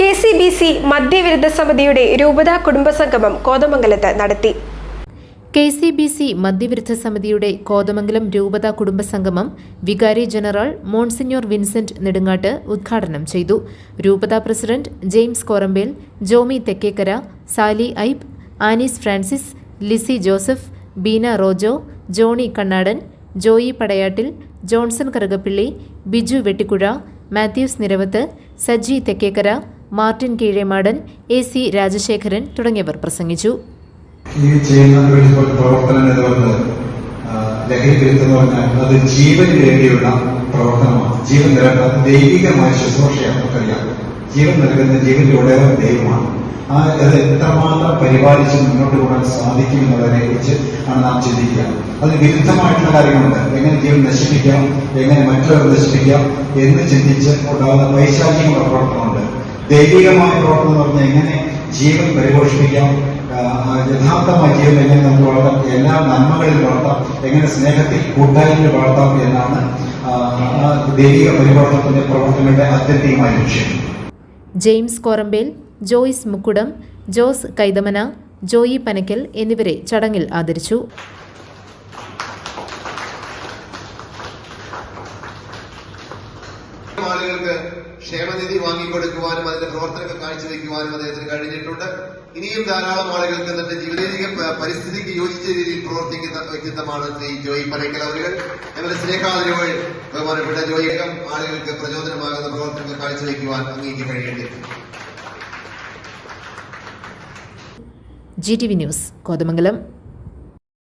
K C B C മദ്യവിരുദ്ധ സമിതിയുടെ രൂപതാ കുടുംബസംഗമം കോതമംഗലത്ത് നടത്തി. കെ സി ബി സി മദ്യവിരുദ്ധ സമിതിയുടെ കോതമംഗലം രൂപത കുടുംബസംഗമം വികാരി ജനറൽ മോൺസിഞ്ഞോർ വിൻസെന്റ് നെടുങ്ങാട്ട് ഉദ്ഘാടനം ചെയ്തു. രൂപത president James Korambel Jomy Thekkekkara Sally ഐബ് Anees Francis Lizzy Joseph Beena Rojo Johnny Kannadan Joy Padayattil Johnson Karukappilly Biju Vettikuzha Mathews Niravath Saji Thekkekkara Martin Keezhemadan A C Rajasekharan തുടങ്ങിയവർ പ്രസംഗിച്ചു. ഈ ചെയ്യുന്ന പ്രവർത്തനം എന്ന് പറഞ്ഞാൽ അത് ജീവന് വേണ്ടിയുള്ള പ്രവർത്തനമാണ്. ജീവൻ നിലനിർത്തുന്ന ദൈവികമായ ശുശ്രൂഷയാണ് നമുക്കറിയാം. ജീവൻ നൽകുന്ന ജീവന്റെ ദൈവമാണ്. ആ അത് എത്രമാത്രം പരിപാലിച്ച് മുന്നോട്ട് പോകാൻ സാധിക്കും എന്നതിനെ കുറിച്ച് ആണ് നാം ചിന്തിക്കുക. അതിന് വിരുദ്ധമായിട്ടുള്ള കാര്യങ്ങളുണ്ട്. എങ്ങനെ ജീവൻ നശിപ്പിക്കാം എങ്ങനെ മറ്റുള്ളവർ നശിപ്പിക്കാം എന്ന് ചിന്തിച്ച് ഉണ്ടാകുന്ന പൈശാചികമായ പ്രവർത്തനമുണ്ട് ദൈവികമായ പ്രവർത്തനം എന്ന് പറഞ്ഞാൽ എങ്ങനെ ജീവൻ പരിപോഷിപ്പിക്കാം? യഥാർത്ഥമായ ജീവൻ എങ്ങനെ നമുക്ക് വളർത്താം? എല്ലാ നന്മകളിൽ വളർത്താം. എങ്ങനെ സ്നേഹത്തിൽ കൂട്ടായ്മയിൽ വളർത്താം എന്നാണ് ദൈവിക പരിവർത്തനത്തിന്റെ പ്രവർത്തനങ്ങളുടെ അത്യന്തികമായ ലക്ഷ്യം. James Korambel Joyce Mukkudam Jose Kaithamana Joy Panakkal എന്നിവരെ ചടങ്ങിൽ ആദരിച്ചു. ആളുകൾക്ക് ക്ഷേമനിധി വാങ്ങിക്കൊടുക്കുവാനും അതിന്റെ പ്രവർത്തനങ്ങൾ കാഴ്ചവെക്കുവാനും അദ്ദേഹത്തിന് കഴിഞ്ഞിട്ടുണ്ട്. ഇനിയും ധാരാളം ആളുകൾക്ക് തന്റെ ജീവിതീക പരിസ്ഥിതിക്ക് യോജിച്ച രീതിയിൽ പ്രവർത്തിക്കുന്ന വ്യക്തിത്വമാണ് ശ്രീ ജോയി പനക്കൽ അവരുകൾ. ഞങ്ങളുടെ സ്നേഹാദരവുകൾ ബഹുമാനപ്പെട്ട ജോയികം ആളുകൾക്ക് പ്രചോദനമാകുന്ന പ്രവർത്തനങ്ങൾ കാഴ്ചവെക്കുവാൻ അങ്ങേക്ക് കഴിയേണ്ടി. G T V news Kothamangalam.